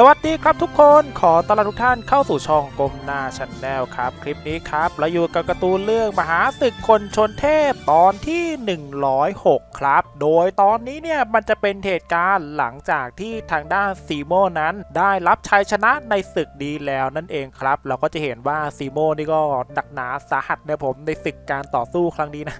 สวัสดีครับทุกคนขอต้อนรับทุกท่านเข้าสู่ช่องกลมหน้าชันแนลครับ คลิปนี้ครับเราอยู่กับการ์ตูนเรื่องมหาศึกคนชนเทพตอนที่ 106 ครับ โดยตอนนี้เนี่ยมันจะเป็นเหตุการณ์หลังจากที่ทางด้านซีโมนั้น ได้รับชัยชนะในศึกดีแล้วนั่นเองครับ เราก็จะเห็นว่าซีโมนี่ก็หนักหนาสาหัสนะผมในศึกการต่อสู้ครั้งนี้นะ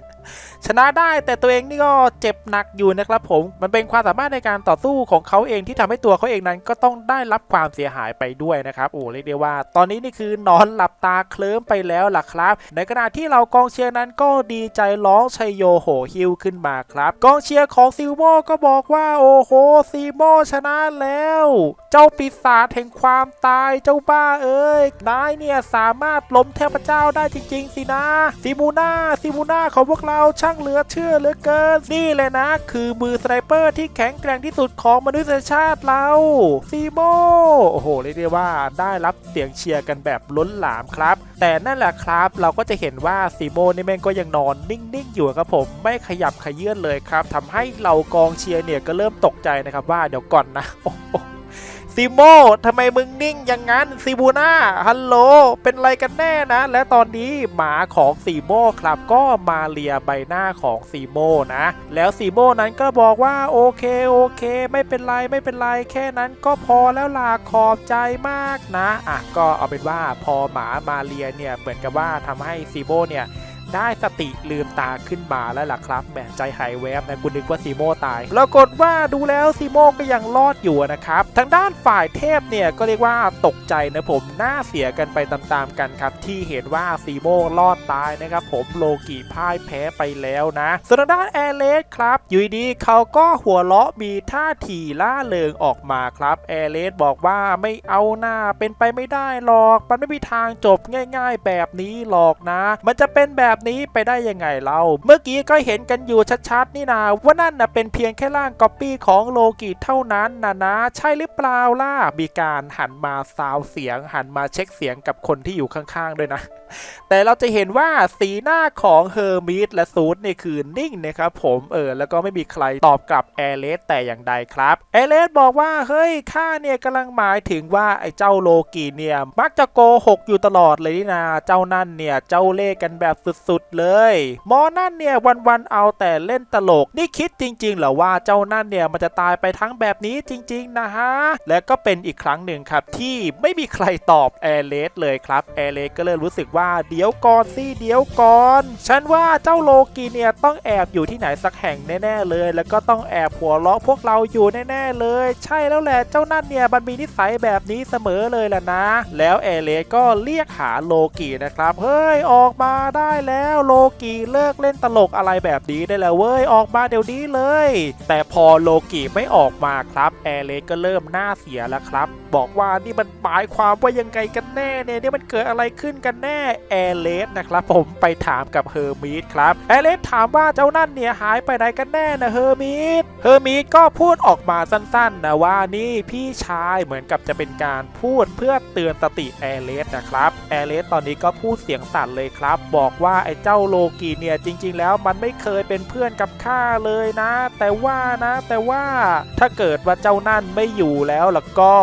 ชนะได้แต่ตัวเองนี่ก็เจ็บหนักอยู่นะครับผมมันเป็นความสามารถในการต่อสู้ของเขาเองที่ทำให้ตัวเขาเองนั้นก็ต้องได้รับความเสียหายไปด้วยนะครับโอ้เรียกได้ว่า ตอนนี้นี่คือนอนหลับตาเคลิ้มไปแล้วล่ะครับ ในขณะที่เรากองเชียร์นั้นก็ดีใจร้องชัยโยโหฮิวขึ้นมาครับกองเชียร์ของซิลโมก็บอกว่าโอ้โหซีโมชนะแล้ว เจ้าปีศาจแห่งความตายเจ้าบ้าเอ้ยนายเนี่ยสามารถล้มเทพเจ้าได้จริง ๆ สินะซิมูนาซิมูนาของพวกเราช่างเหลือเชื่อเหลือเกินนี่เลยนะ คือมือสไนเปอร์ที่แข็งแกร่งที่สุดของมนุษยชาติเราซีโมโอ้โหเรียกได้ว่าได้รับเสียงเชียร์กันแบบล้นหลามครับ แต่นั่นแหละครับเราก็จะเห็นว่าซีโมนี่แม่งก็ยังนอนนิ่งๆอยู่ครับผมไม่ขยับขยื่นเลยครับทำให้เรากองเชียร์เนี่ยก็เริ่มตกใจนะครับว่าเดี๋ยวก่อนนะโอ้ ซิโมทำไมมึงนิ่งอย่างนั้นซิบูน่าฮัลโหล เป็นไรกันแน่นะ และตอนนี้หมาของซีโมครับก็มาเลียใบหน้าของซีโมนะ แล้วซีโมนั้นก็บอกว่าโอเคโอเค ไม่เป็นไรไม่เป็นไรแค่นั้นก็พอแล้วล่ะขอบใจมากนะ อะก็เอาเป็นว่าพอหมามาเลียเนี่ยเหมือนกับว่าทำให้ซีโมเนี่ย ได้สติลืมตาขึ้นมาแล้วล่ะครับแหมใจหายแวบนะคุณนึกว่าซีโมตายปรากฏว่าดูแล้วซีโมก็ยังรอดอยู่นะครับทางด้านฝ่ายเทพเนี่ยก็เรียกว่าตกใจนะผมหน้าเสียกันไปตามๆกันครับ ที่เห็นว่าซีโมรอดตายนะครับผมโลกิพ่ายแพ้ไปแล้วนะส่วนทางด้านแอร์เลสครับอยู่ดีเขาก็หัวเราะมีท่าทีล่าเริงออกมาครับแอร์เลสบอกว่าไม่เอาหน้าเป็นไปไม่ได้หรอก มันไม่มีทางจบง่าย ๆ แบบนี้หรอกนะ มันจะเป็นแบบนี้ไปได้ยังไงเรา เมื่อกี้ก็เห็นกันอยู่ชัดๆนี่นาว่านั่นนะเป็นเพียงแค่ร่างก๊อปปี้ของโลกิเท่านั้นนะนะ ใช่หรือเปล่าล่ะมีการหันมาซาวเสียง หันมาเช็คเสียงกับคนที่อยู่ข้างๆด้วยนะ แต่เราจะเห็นว่าสีหน้าของเฮอร์มิสและซูดเนี่ยคือนิ่งนะครับผมเออแล้วก็ไม่มีใครตอบกลับแอร์เลสแต่อย่างใดครับแอร์เลสบอกว่าเฮ้ยข้าเนี่ยกำลังหมายถึงว่าไอ้เจ้าโลกีเนี่ยมักจะโกหกอยู่ตลอดเลยนี่นาเจ้านั่นเนี่ยเจ้าเล่กันแบบสุดๆ เลย หมอนั่นเนี่ยวันๆเอาแต่เล่นตลก นี่คิดจริง ๆเหรอว่าเจ้านั่นเนี่ยมันจะตายไปทั้งแบบนี้จริง ๆ นะฮะ และก็เป็นอีกครั้งหนึ่งครับที่ไม่มีใครตอบแอร์เลสเลยครับแอร์เลสก็เลยรู้สึกว่าเดี๋ยวก่อนสิเดี๋ยวก่อน ฉันว่าเจ้าโลกีเนี่ยต้องแอบอยู่ที่ไหนสักแห่งแน่ๆเลย แล้วก็ต้องแอบหัวเราะพวกเราอยู่แน่ๆเลย ใช่แล้วแหละเจ้านั่นเนี่ยมันมีนิสัยแบบนี้เสมอเลยแหละนะ แล้วแอร์เลสก็เรียกหาโลกีนะครับ เฮ้ยออกมาได้แล้วโลกีเลิกเล่นตลกอะไรแบบนี้ได้แล้วเว้ยออกมาเดี๋ยวนี้เลย แต่พอโลกีไม่ออกมาครับแอร์เลสก็เริ่มหน้าเสียแล้วครับ บอกว่านี่มันหมายความว่ายังไงกันแน่เนี่ยนี่มันเกิดอะไรขึ้นกันแน่แอร์เลสนะครับผมไปถามกับเฮอร์มิสครับแอร์เลสถามว่าเจ้านั่นเนี่ยหายไปไหนกันแน่นะเฮอร์มิสเฮอร์มิสก็พูดออกมาสั้นๆนะว่านี่พี่ชายเหมือนกับจะเป็นการพูดเพื่อเตือนสติแอร์เลสนะครับแอร์เลสตอนนี้ก็พูดเสียงสั่นเลยครับ บอกว่าไอเจ้าโลกีเนี่ยจริง ๆ แล้วมันไม่เคยเป็นเพื่อนกับข้าเลยนะ แต่ว่านะ แต่ว่าถ้าเกิดว่าเจ้านั่นไม่อยู่แล้วล่ะก็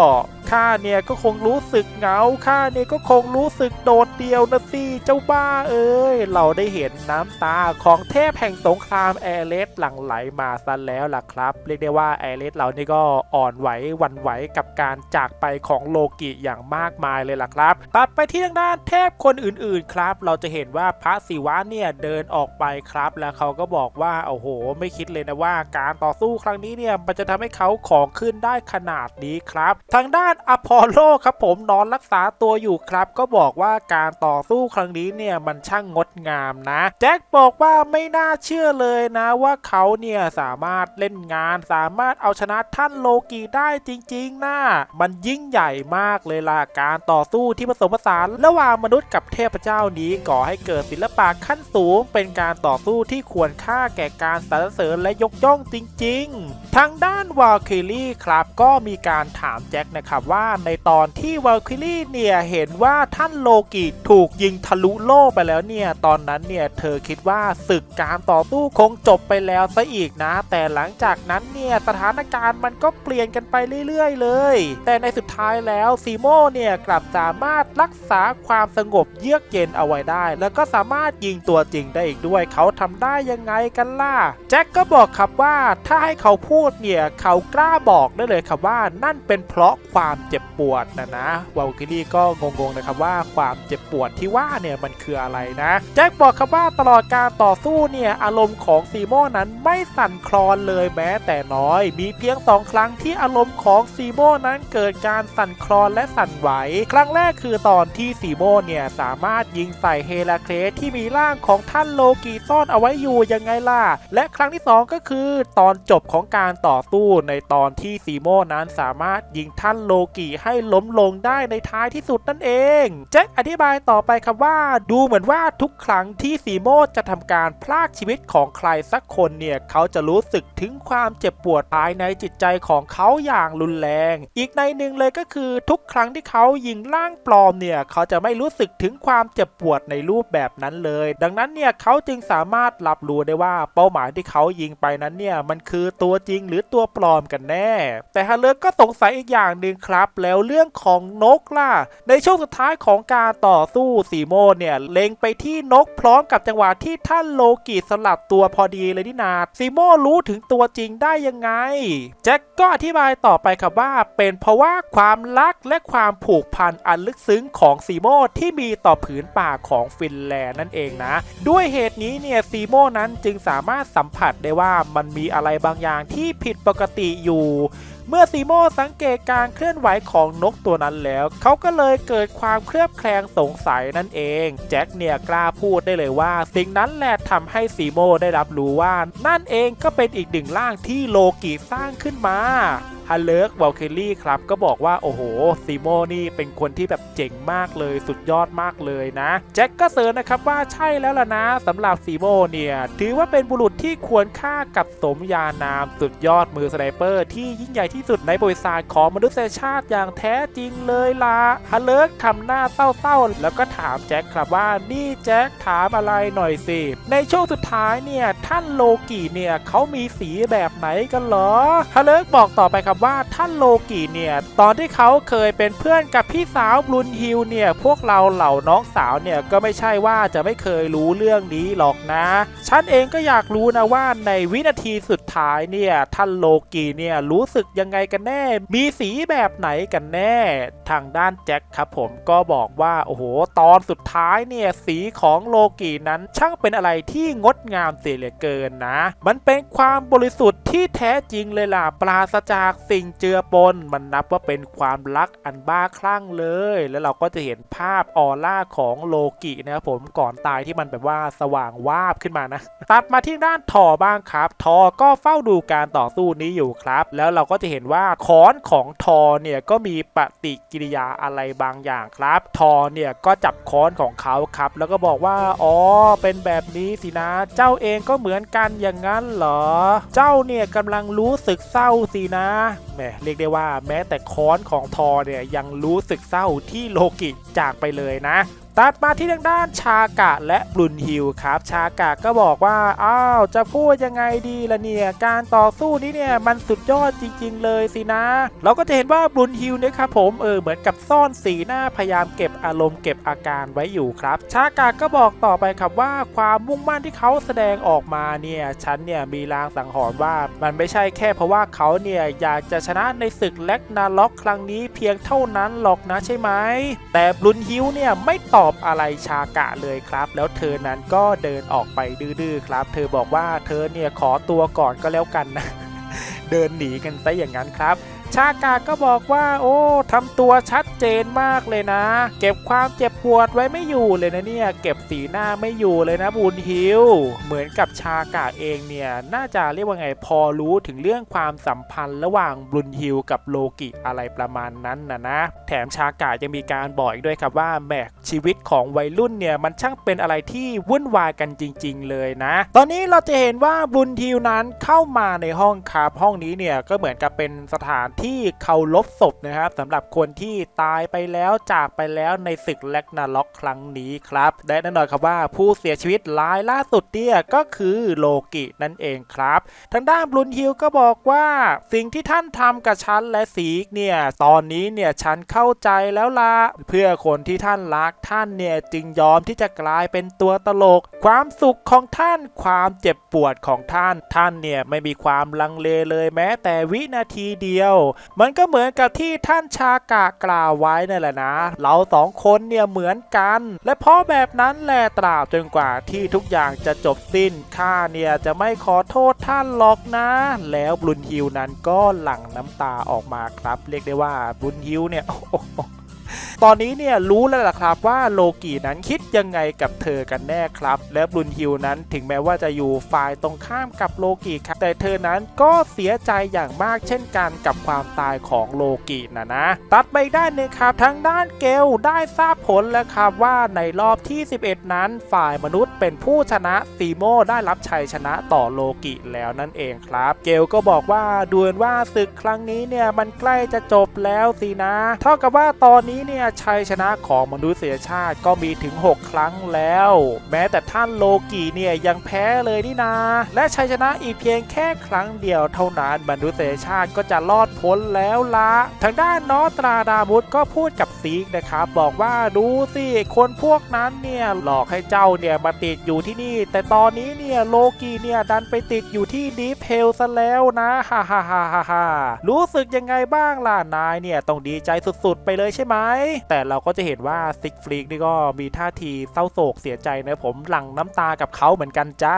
ข้าเนี่ยก็คงรู้สึกเหงาข้าเนี่ยก็คงรู้สึกโดดเดี่ยวนะสิเจ้าบ้าเอ้ย เราได้เห็นน้ำตาของเทพแห่งสงครามแอร์เลสหลั่งไหลมาซะแล้วล่ะครับ เรียกได้ว่าแอร์เลสเรานี่ก็อ่อนไหววันไหวกับการจากไปของโลกิอย่างมากมายเลยล่ะครับ ตัดไปที่ทางด้านเทพคนอื่นๆครับ เราจะเห็นว่าพระศิวะเนี่ยเดินออกไปครับ แล้วเขาก็บอกว่าโอ้โห ไม่คิดเลยนะว่า การต่อสู้ครั้งนี้เนี่ยมันจะทำให้เขาของขึ้นได้ขนาดนี้ครับ ทางด้านอพอลโลครับผมนอนรักษาตัวอยู่ครับ ก็บอกว่าการต่อสู้ครั้งนี้เนี่ยมันช่างงดงามนะ แจ็คบอกว่าไม่น่าเชื่อเลยนะว่าเขาเนี่ยสามารถเล่นงาน สามารถเอาชนะท่านโลกีได้จริง ๆนะมันยิ่งใหญ่มากเลยล่ะการต่อสู้ที่ผสมผสานระหว่างมนุษย์กับเทพเจ้านี้ก่อให้เกิดศิลปะขั้นสูง เป็นการต่อสู้ที่ควรค่าแก่การสรรเสริญและยกย่องจริง ๆ ทางด้านวาลคิลี่ครับก็มีการถามแจ็คนะครับว่าในตอนที่วาลคิลี่เนี่ยเห็นว่าท่านโลกิถูกยิงทะลุโลกไปแล้วเนี่ยตอนนั้นเนี่ยเธอคิดว่าศึกการต่อสู้คงจบไปแล้วซะอีกนะ แต่หลังจากนั้นเนี่ยสถานการณ์มันก็เปลี่ยนกันไปเรื่อยๆ เลย แต่ในสุดท้ายแล้วซีโมเนี่ยกลับสามารถรักษาความสงบเยือกเย็นเอาไว้ได้ แล้วก็สามารถยิงตัวจริงได้อีกด้วย เขาทำได้ยังไงกันล่ะแจ็คก็บอกครับว่าถ้าให้เขาพูดเนี่ยเขากล้าบอกได้เลยครับว่านั่นเป็นเพราะความเจ็บปวดนะนะวาลคิลี่ก็งงๆนะครับว่าความเจ็บปวดที่ว่าเนี่ยมันคืออะไรนะแจ็คบอกครับว่าตลอดการต่อสู้เนี่ยอารมณ์ของซีโมนั้นไม่สั่นคลอนเลยแม้แต่น้อย มีเพียงสองครั้งที่อารมณ์ของซีโมนั้นเกิดการสั่นคลอนและสั่นไหว ครั้งแรกคือตอนที่ซีโมเนี่ยสามารถยิงใส่เฮราเคลสที่มีร่างของท่านโลกีซ่อนเอาไว้อยู่ยังไงล่ะ และครั้งที่สองก็คือตอนจบของการต่อสู้ในตอนที่ซีโมนั้นสามารถยิงท่านโลกีให้ล้มลงได้ในท้ายที่สุดนั่นเอง แจ็คอธิบายต่อไปครับว่า ดูเหมือนว่าทุกครั้งที่ซีโมจะทำการพลากชีวิตของใครสักคนเนี่ยเขาจะรู้สึกถึงความเจ็บปวดภายในจิตใจของเขาอย่างรุนแรง อีกในหนึ่งเลยก็คือทุกครั้งที่เขายิงร่างปลอมเนี่ยเขาจะไม่รู้สึกถึงความเจ็บปวดในรูปแบบนั้นเลย ดังนั้นเนี่ยเขาจึงสามารถรับรู้ได้ว่าเป้าหมายที่เขายิงไปนั้นเนี่ยมันคือตัวจริงหรือตัวปลอมกันแน่ แต่ฮาเลิร์กก็สงสัยอีกอย่างหนึ่งครับแล้วเรื่องของนกล่ะ ในช่วงสุดท้ายของการต่อสู้สีโมเนี่ยเล็งไปที่นกพร้อมกับจังหวะที่ท่านโลกิสลับตัวพอดีเลยนี่นาซีโมรู้ถึงตัวจริงได้ยังไง แจ็คก็อธิบายต่อไปครับว่า เป็นเพราะว่าความรักและความผูกพันอันลึกซึ้งของซีโมที่มีต่อผืนป่าของฟินแลนด์นั่นเองนะ ด้วยเหตุนี้เนี่ยซีโมนั้นจึงสามารถสัมผัสได้ว่ามันมีอะไรบางอย่างที่ผิดปกติอยู่ เมื่อซีโมสังเกตการเคลื่อนไหวของนกตัวนั้นแล้ว เขาก็เลยเกิดความเคลือบแคลงสงสัยนั่นเอง แจ็คเนี่ยกล้าพูดได้เลยว่า สิ่งนั้นแหละทำให้ซีโมได้รับรู้ว่า นั่นเองก็เป็นอีกหนึ่งร่างที่โลกิสร้างขึ้นมาฮัลเลิร์กวอลเคลลี่ครับก็บอกว่า โอ้โหซีโมนี่เป็นคนที่แบบเจ๋งมากเลยสุดยอดมากเลยนะแจ็คก็เสริมนะครับว่าใช่แล้วล่ะนะสำหรับซีโมเนี่ย ถือว่าเป็นบุรุษที่ควรค่ากับสมญานามสุดยอดมือสไนเปอร์ที่ยิ่งใหญ่ที่สุดในบริษัทของมนุษยชาติอย่างแท้จริงเลยล่ะฮัลเลิร์กทำหน้าเศร้าๆ แล้วก็ถามแจ็คครับว่านี่แจ็คถามอะไรหน่อยสิ ในช่วงสุดท้ายเนี่ยท่านโลกิเนี่ยเขามีสีแบบไหนกันเหรอฮัลเลิร์กบอกต่อไปครับว่าท่านโลกิเนี่ยตอนที่เขาเคยเป็นเพื่อนกับพี่สาวบลุนฮิลเนี่ยพวกเราเหล่าน้องสาวเนี่ยก็ไม่ใช่ว่าจะไม่เคยรู้เรื่องนี้หรอกนะ ฉันเองก็อยากรู้นะว่าในวินาทีสุดท้ายเนี่ยท่านโลกีเนี่ยรู้สึกยังไงกันแน่ มีสีแบบไหนกันแน่ ทางด้านแจ็คครับผมก็บอกว่าโอ้โห ตอนสุดท้ายเนี่ยสีของโลกีนั้นช่างเป็นอะไรที่งดงามเสียเหลือเกินนะ มันเป็นความบริสุทธิ์ที่แท้จริงเลยล่ะปราศจากสิ่งเจือปน มันนับว่าเป็นความรักอันบ้าคลั่งเลย แล้วเราก็จะเห็นภาพออร่าของโลกินะครับผมก่อนตายที่มันแบบว่าสว่างวาบขึ้นมานะตัดมาที่ด้านทอบ้างครับ ทอก็เฝ้าดูการต่อสู้นี้อยู่ครับ แล้วเราก็จะเห็นว่าค้อนของทอเนี่ยก็มีปฏิกิริยาอะไรบางอย่างครับ ทอเนี่ยก็จับค้อนของเขาครับ แล้วก็บอกว่าอ๋อเป็นแบบนี้สินะ เจ้าเองก็เหมือนกันอย่างนั้นเหรอ เจ้าเนี่ยกำลังรู้สึกเศร้าสินะแหมเรียกได้ว่าแม้แต่ค้อนของทอเนี่ยยังรู้สึกเศร้าที่โลกิจากไปเลยนะ ตัดมาที่ทางด้านชากะและบลุนฮิลครับ ชากะก็บอกว่า อ้าว จะพูดยังไงดีล่ะเนี่ย การต่อสู้นี้เนี่ย มันสุดยอดจริง ๆ เลยสินะ เราก็จะเห็นว่าบลุนฮิลเนี่ยครับผม เออ เหมือนกับซ่อนสีหน้าพยายามเก็บอารมณ์เก็บอาการไว้อยู่ครับ ชากะก็บอกต่อไปครับว่าความมุ่งมั่นที่เขาแสดงออกมาเนี่ย ฉันเนี่ยมีลางสังหรณ์ว่า มันไม่ใช่แค่เพราะว่าเขาเนี่ยอยากจะชนะในศึกแล็กนาล็อกครั้งนี้เพียงเท่านั้นหรอกนะใช่ไหม แต่บลุนฮิลเนี่ยไม่ตอบอบอะไรชากะเลยครับ แล้วเธอนั้นก็เดินออกไปดื้อๆครับ เธอบอกว่าเธอเนี่ยขอตัวก่อนก็แล้วกันนะ เดินหนีกันซะอย่างนั้นครับ ชากาก็บอกว่าโอ้ทำตัวชัดเจนมากเลยนะ เก็บความเจ็บปวดไว้ไม่อยู่เลยนะเนี่ย เก็บสีหน้าไม่อยู่เลยนะบุญฮิวเหมือนกับชากาเองเนี่ยน่าจะเรียกว่าไงพอรู้ถึงเรื่องความสัมพันธ์ระหว่างบุญฮิวกับโลกิอะไรประมาณนั้นนะนะ แถมชากายังมีการบอกอีกด้วยครับว่าแหมชีวิตของวัยรุ่นเนี่ยมันช่างเป็นอะไรที่วุ่นวายกันจริง ๆ เลยนะ ตอนนี้เราจะเห็นว่าบุญทิวนั้นเข้ามาในห้องครับห้องนี้เนี่ยก็เหมือนกับเป็นสถานที่เคารพศพนะครับสำหรับคนที่ตายไปแล้วจากไปแล้วในศึกแลกนาล็อกครั้งนี้ครับและแน่นอนครับว่าผู้เสียชีวิตรายล่าสุดเนี่ยก็คือโลกินั่นเองครับ ทางด้านบลุนฮิลก็บอกว่าสิ่งที่ท่านทำกับฉันและสีกเนี่ยตอนนี้เนี่ยฉันเข้าใจแล้วละเพื่อคนที่ท่านรักท่านเนี่ยจึงยอมที่จะกลายเป็นตัวตลก ความสุขของท่านความเจ็บปวดของท่านท่านเนี่ยไม่มีความลังเลเลยแม้แต่วินาทีเดียวมันก็เหมือนกับที่ท่านชากะกล่าวไว้นั่นแหละนะ เราสองคนเนี่ยเหมือนกัน และเพราะแบบนั้นแหละตราบจนกว่าที่ทุกอย่างจะจบสิ้นข้าเนี่ยจะไม่ขอโทษท่านหรอกนะ แล้วบลุนฮิวนั้นก็หลั่งน้ำตาออกมาครับ เรียกได้ว่าบลุนฮิวเนี่ยตอนนี้เนี่ยรู้แล้วล่ะครับว่าโลกีนั้นคิดยังไงกับเธอกันแน่ครับ และบลุนฮิวนั้นถึงแม้ว่าจะอยู่ฝ่ายตรงข้ามกับโลกีครับแต่เธอนั้นก็เสียใจอย่างมากเช่นกันกับความตายของโลกีนะนะ ตัดไปได้านหนึ่งครับทางด้านเกลได้ทราบผลแล้วครับว่าในรอบที่ 11 นั้นฝ่ายมนุษย์เป็นผู้ชนะซีโมได้รับชัยชนะต่อโลกิแล้วนั่นเองครับ เกลก็บอกว่าดูเหมือนว่าศึกครั้งนี้เนี่ยมันใกล้จะจบแล้วสินะ เท่ากับว่าตอนนี้เนี่ยชัยชนะของมนุษยชาติก็มีถึง 6 ครั้งแล้ว แม้แต่ท่านโลกิเนี่ยยังแพ้เลยนี่นา และชัยชนะอีกเพียงแค่ครั้งเดียวเท่านั้นมนุษยชาติก็จะรอดพ้นแล้วละทางด้านนอตราดามุสก็พูดกับซีกนะครับบอกว่าดูสิคนพวกนั้นเนี่ยหลอกให้เจ้าเนี่ยมาติดอยู่ที่นี่ แต่ตอนนี้เนี่ยโลกีเนี่ยดันไปติดอยู่ที่ดีเฮลซะแล้วนะฮ่าฮ่าฮ่าฮ่าฮ่ารู้สึกยังไงบ้างล่ะนายเนี่ยต้องดีใจสุดๆ ไปเลยใช่ไหมแต่เราก็จะเห็นว่าซิกฟรีกนี่ก็มีท่าทีเศร้าโศกเสียใจนะผมหลั่งน้ำตากับเขาเหมือนกันจ้า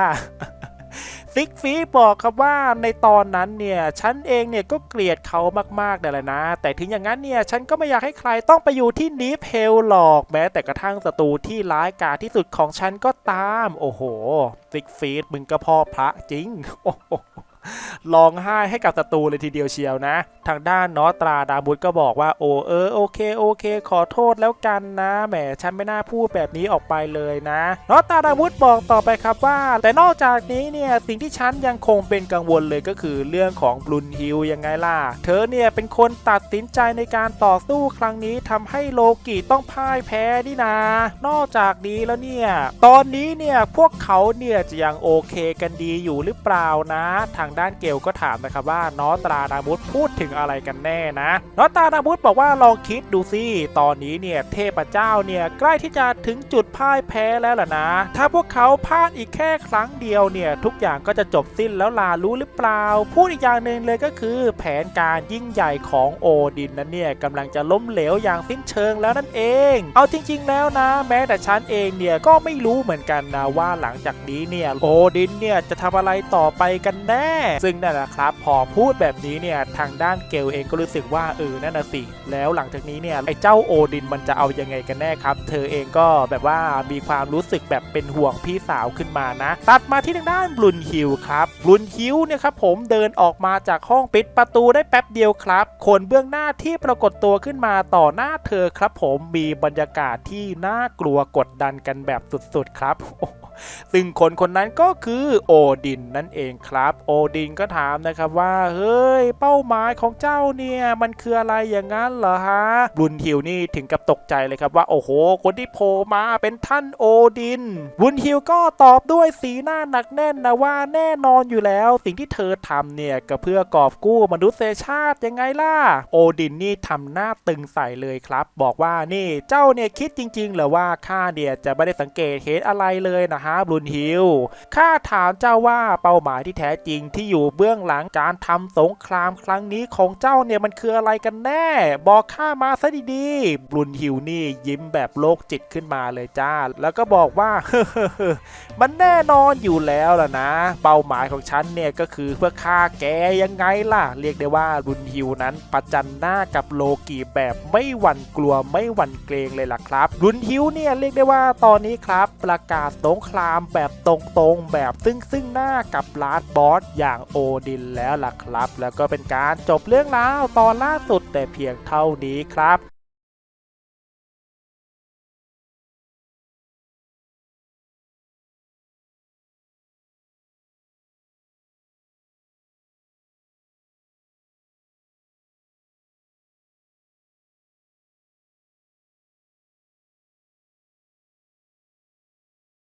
ซิกฟีบอกครับว่าในตอนนั้นเนี่ยฉันเองเนี่ยก็เกลียดเขามากๆนั่ละนะ แต่ถึงอย่างนั้นเนี่ยฉันก็ไม่อยากให้ใครต้องไปอยู่ที่นีฟเฮลหรอกแม้ แต่กระทั่งศัตรูที่ร้ายกาจที่สุดของฉันก็ตาม โอ้โหซิกฟีดมึงก็พ่อพระจริงโอ้โห ร้องไห้ให้กับศัตรูเลยทีเดียวเชียวนะ ทางด้านนอตราดาบุตก็บอกว่าโอเออโอเคโอเค ขอโทษแล้วกันนะแหมฉันไม่น่าพูดแบบนี้ออกไปเลยนะนอตราดาบุตบอกต่อไปครับว่า แต่นอกจากนี้เนี่ยสิ่งที่ฉันยังคงเป็นกังวลเลยก็คือเรื่องของบลุนฮิลยังไงล่ะ เธอเนี่ยเป็นคนตัดสินใจในการต่อสู้ครั้งนี้ทำให้โลกิต้องพ่ายแพ้นี่นานอกจากนี้แล้วเนี่ยตอนนี้เนี่ยพวกเขาเนี่ยจะยังโอเคกันดีอยู่หรือเปล่านะทางด้านเกลก็ถามนะครับว่านอตราดาบุตพูดถึงอะไรกันแน่นะนอตราดาบุตบอกว่าลองคิดดูสิตอนนี้เนี่ยเทพเจ้าเนี่ยใกล้ที่จะถึงจุดพ่ายแพ้แล้วล่ะนะ ถ้าพวกเขาพลาดอีกแค่ครั้งเดียวเนี่ยทุกอย่างก็จะจบสิ้นแล้วลารู้หรือเปล่า พูดอีกอย่างหนึ่งเลยก็คือ แผนการยิ่งใหญ่ของโอดินนั้นเนี่ยกำลังจะล้มเหลวอย่างสิ้นเชิงแล้วนั่นเอง เอาจริง ๆ แล้วนะ แม้แต่ฉันเองเนี่ยก็ไม่รู้เหมือนกันนะว่าหลังจากนี้เนี่ยโอดินเนี่ยจะทำอะไรต่อไปกันแน่ซึ่งนั่นแหละครับ พอพูดแบบนี้เนี่ยทางด้านเกลเองก็รู้สึกว่าเออนั่นน่ะสิ แล้วหลังจากนี้เนี่ยไอ้เจ้าโอดินมันจะเอายังไงกันแน่ครับ เธอเองก็แบบว่ามีความรู้สึกแบบเป็นห่วงพี่สาวขึ้นมานะ ตัดมาที่ทางด้านบลุนฮิลครับบลุนฮิลเนี่ยครับผมเดินออกมาจากห้องปิดประตูได้แป๊บเดียวครับ คนเบื้องหน้าที่ปรากฏตัวขึ้นมาต่อหน้าเธอครับผมมีบรรยากาศที่น่ากลัวกดดันกันแบบสุดๆครับ ซึ่งคนคนนั้นก็คือโอดินนั่นเองครับ โอดินก็ถามนะครับว่า เฮ้ย เป้าหมายของเจ้าเนี่ยมันคืออะไรอย่างนั้นเหรอฮะบุนฮิลนี่ถึงกับตกใจเลยครับว่าโอ้โห คนที่โผล่มาเป็นท่านโอดินบุนฮิลก็ตอบด้วยสีหน้าหนักแน่นนะว่าแน่นอนอยู่แล้ว สิ่งที่เธอทำเนี่ยก็เพื่อกอบกู้มนุษยชาติยังไงล่ะ โอดินนี่ทำหน้าตึงใส่เลยครับ บอกว่านี่เจ้าเนี่ยคิดจริง ๆ เหรอว่าข้าเนี่ยจะไม่ได้สังเกตเห็นอะไรเลยนะฮะบลุนฮิลข้าถามเจ้าว่าเป้าหมายที่แท้จริงที่อยู่เบื้องหลังการทำสงครามครั้งนี้ของเจ้าเนี่ยมันคืออะไรกันแน่ บอกข้ามาซะดีๆบลุนฮิลนี่ยิ้มแบบโลกจิตขึ้นมาเลยจ้า แล้วก็บอกว่ามันแน่นอนอยู่แล้วล่ะนะ เป้าหมายของฉันเนี่ยก็คือเพื่อฆ่าแกยังไงล่ะ เรียกได้ว่ารุนฮิวนั้นประจันหน้ากับโลกีแบบไม่หวั่นกลัวไม่หวั่นเกรงเลยล่ะครับรุนฮิวเนี่ยเรียกได้ว่าตอนนี้ครับ ประกาศสงครรามแบบตรงๆ แบบซึ่งซึ่งหน้ากับลาดบอสอย่างโอดินแล้วล่ะครับ แล้วก็เป็นการจบเรื่องราวตอนล่าสุดแต่เพียงเท่านี้ครับ